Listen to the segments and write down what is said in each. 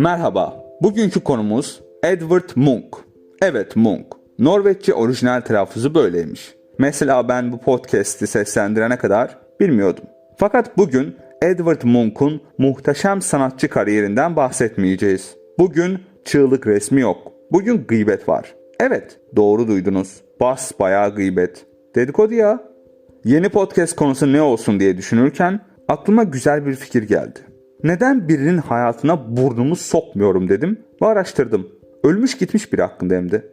Merhaba, bugünkü konumuz Edward Munch. Evet Munch, Norveççe orijinal telaffuzu böyleymiş. Mesela ben bu podcast'i seslendirene kadar bilmiyordum. Fakat bugün Edward Munch'un muhteşem sanatçı kariyerinden bahsetmeyeceğiz. Bugün çığlık resmi yok. Bugün gıybet var. Evet, doğru duydunuz. Bas bayağı gıybet. Dedikodu ya. Yeni podcast konusu ne olsun diye düşünürken aklıma güzel bir fikir geldi. Neden birinin hayatına burnumu sokmuyorum dedim ve araştırdım. Ölmüş gitmiş biri hakkında hem de.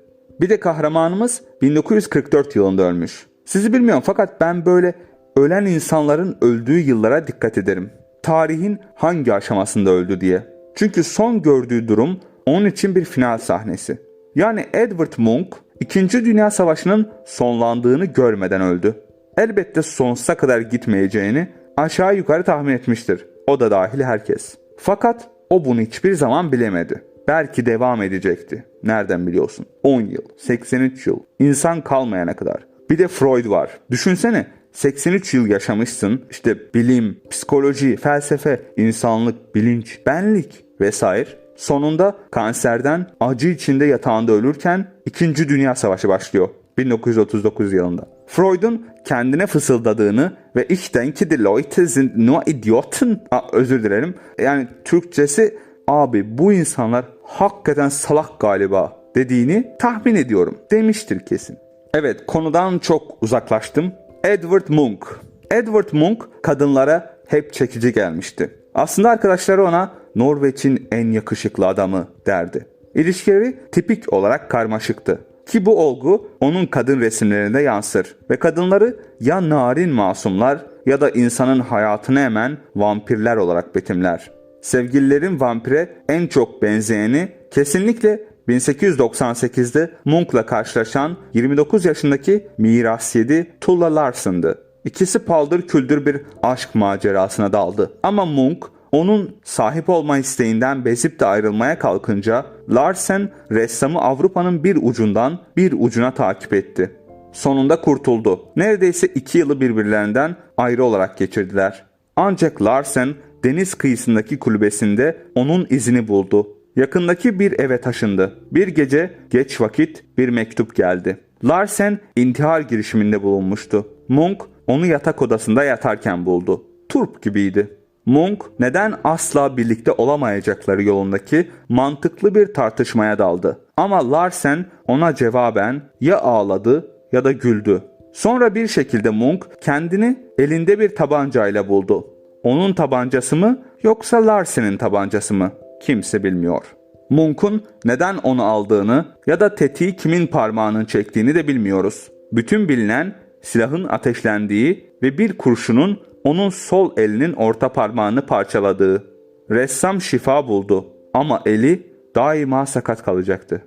Bir de kahramanımız 1944 yılında ölmüş. Sizi bilmiyorum fakat ben böyle ölen insanların öldüğü yıllara dikkat ederim. Tarihin hangi aşamasında öldü diye. Çünkü son gördüğü durum onun için bir final sahnesi. Yani Edward Munch 2. Dünya Savaşı'nın sonlandığını görmeden öldü. Elbette sonsuza kadar gitmeyeceğini aşağı yukarı tahmin etmiştir. O da dahil herkes. Fakat o bunu hiçbir zaman bilemedi. Belki devam edecekti. Nereden biliyorsun? 10 yıl, 83 yıl, insan kalmayana kadar. Bir de Freud var. Düşünsene 83 yıl yaşamışsın. İşte bilim, psikoloji, felsefe, insanlık, bilinç, benlik vesaire. Sonunda kanserden acı içinde yatağında ölürken 2. Dünya Savaşı başlıyor 1939 yılında. Freud'un kendine fısıldadığını ve ich denke die Leute sind nur Idioten Aa, özür dilerim. Yani Türkçesi abi bu insanlar hakikaten salak galiba dediğini tahmin ediyorum demiştir kesin. Evet konudan çok uzaklaştım. Edward Munch. Edward Munch kadınlara hep çekici gelmişti. Aslında arkadaşları ona Norveç'in en yakışıklı adamı derdi. İlişkileri tipik olarak karmaşıktı. Ki bu olgu onun kadın resimlerinde yansır ve kadınları ya narin masumlar ya da insanın hayatını emen vampirler olarak betimler. Sevgililerin vampire en çok benzeyeni kesinlikle 1898'de Munch'la karşılaşan 29 yaşındaki miras yedi Tulla Larson'dı. İkisi paldır küldür bir aşk macerasına daldı. Ama Munch onun sahip olma isteğinden bezip de ayrılmaya kalkınca Larsen ressamı Avrupa'nın bir ucundan bir ucuna takip etti. Sonunda kurtuldu. Neredeyse iki yılı birbirlerinden ayrı olarak geçirdiler. Ancak Larsen deniz kıyısındaki kulübesinde onun izini buldu. Yakındaki bir eve taşındı. Bir gece geç vakit bir mektup geldi. Larsen intihar girişiminde bulunmuştu. Munch onu yatak odasında yatarken buldu. Turp gibiydi. Munch neden asla birlikte olamayacakları yolundaki mantıklı bir tartışmaya daldı. Ama Larsen ona cevaben ya ağladı ya da güldü. Sonra bir şekilde Munch kendini elinde bir tabancayla buldu. Onun tabancası mı yoksa Larsen'in tabancası mı? Kimse bilmiyor. Munch'un neden onu aldığını ya da tetiği kimin parmağının çektiğini de bilmiyoruz. Bütün bilinen silahın ateşlendiği ve bir kurşunun onun sol elinin orta parmağını parçaladığı. Ressam şifa buldu ama eli daima sakat kalacaktı.